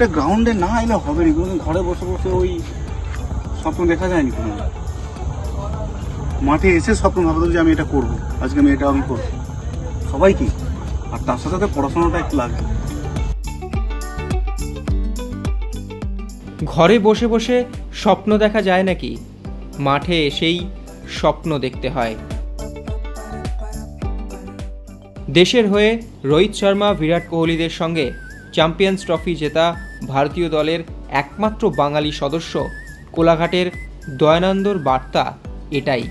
এটা গ্রাউন্ডে না এলে হবে না কোনোদিন ঘরে বসে বসে ওই স্বপ্ন দেখা যায়নি কোনো। মাঠে এসে স্বপ্ন ভাবতো যে আমি এটা করব, আজকে আমি এটা আমি করব। সবাই কি? আর তার সাথে সাথে পড়াশোনাটা একটু লাগবে ঘরে বসে বসে স্বপ্ন দেখা যায় নাকি? মাঠে এসেই স্বপ্ন দেখতে হয়। দেশের হয়ে রোহিত শর্মা, বিরাট কোহলিদের সঙ্গে চ্যাম্পিয়ন্স ট্রফি জেতা ভারতীয় দলের একমাত্র বাঙালি সদস্য কোলাঘাটের দয়ানন্দর বার্তা এটাই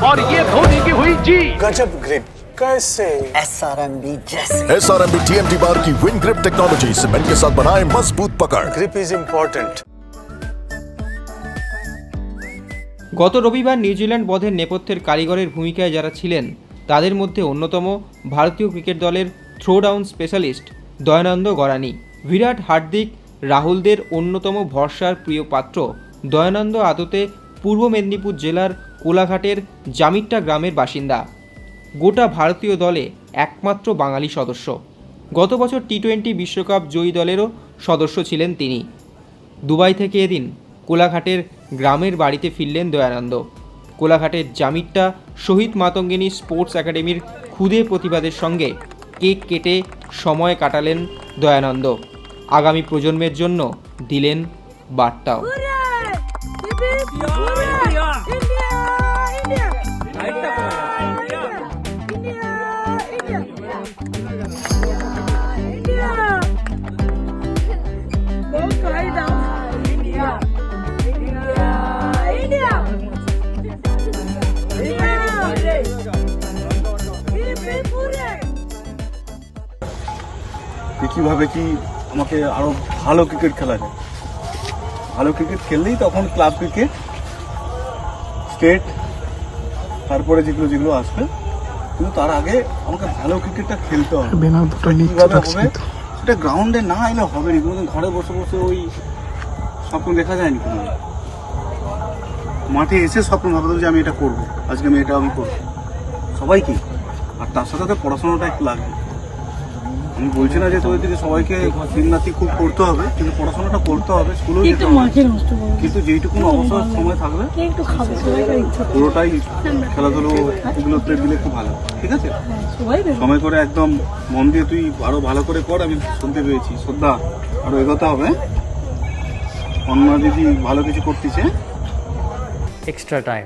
और ये धोनी की हुई जी गजब ग्रिप कैसे एस आर एम बी जैसे S R M B T M T bar की विन ग्रिप टेक्नोलॉजी सीमेंट के साथ बनाए मजबूत पकड़ ग्रिप इज इम्पोर्टेंट গত রবিবার নিউজিল্যান্ড বধের নেপথ্যের কারিগরের ভূমিকায় যারা ছিলেন তাদের মধ্যে অন্যতম ভারতীয় ক্রিকেট দলের throw down specialist Dayanand Garani. Virat Hardik রাহুলদের অন্যতম ভরসার প্রিয় পাত্র দয়ানন্দ আদতে পূর্ব মেদিনীপুর জেলার কোলাঘাটের জামিট্টা গ্রামের বাসিন্দা। গোটা ভারতীয় দলে একমাত্র বাঙালি সদস্য। গত বছর টি টোয়েন্টি বিশ্বকাপ জয়ী দলেরও সদস্য ছিলেন তিনি। দুবাই থেকে এদিন কোলাঘাটের গ্রামের বাড়িতে ফিরলেন দয়ানন্দ। কোলাঘাটের জামিট্টা শহীদ মাতঙ্গিনী স্পোর্টস একাডেমির ক্ষুদে প্রতিবাদের সঙ্গে কেক কেটে সময় কাটালেন দয়ানন্দ। আগামী প্রজন্মের জন্য দিলেন বার্তাও। কীভাবে কি আমাকে আরও ভালো ক্রিকেট খেলা যায়? ভালো ক্রিকেট খেললেই তখন ক্লাব ক্রিকেট স্টেট তারপরে যেগুলো যেগুলো আসবে কিন্তু তার আগে আমাকে ভালো ক্রিকেটটা খেলতে হবে। কীভাবে হবে? সেটা গ্রাউন্ডে না এলে হবে না কোনোদিন ঘরে বসে বসে ওই স্বপ্ন দেখা যায়নি কোনো মাঠে এসে স্বপ্ন ভাবতো যে আমি এটা করব আজকে আমি এটা আমি করব। সবাই কি আর তার সাথে সাথে পড়াশোনাটা একটু লাগবে। আমি বলছি না যে তোদের থেকে সবাইকে জিমনাতি খুব করতে হবে কিন্তু পড়াশোনাটা করতে হবে স্কুলে একটু মাঠে নষ্ট করবে কিন্তু যেইটুকু অবসর সময় থাকবে একটু খাবে পুরোটাই খেলাধুলো এগুলোতে দিলে খুব ভালো। ঠিক আছে? হ্যাঁ, সময় করে একদম মন দিয়ে তুই আরও ভালো করে কর আমি শুনতে পেয়েছি। শ্রদ্ধা আরও এগোতে হবে হ্যাঁ? অন্য দিদি ভালো কিছু করতেছে। Extra time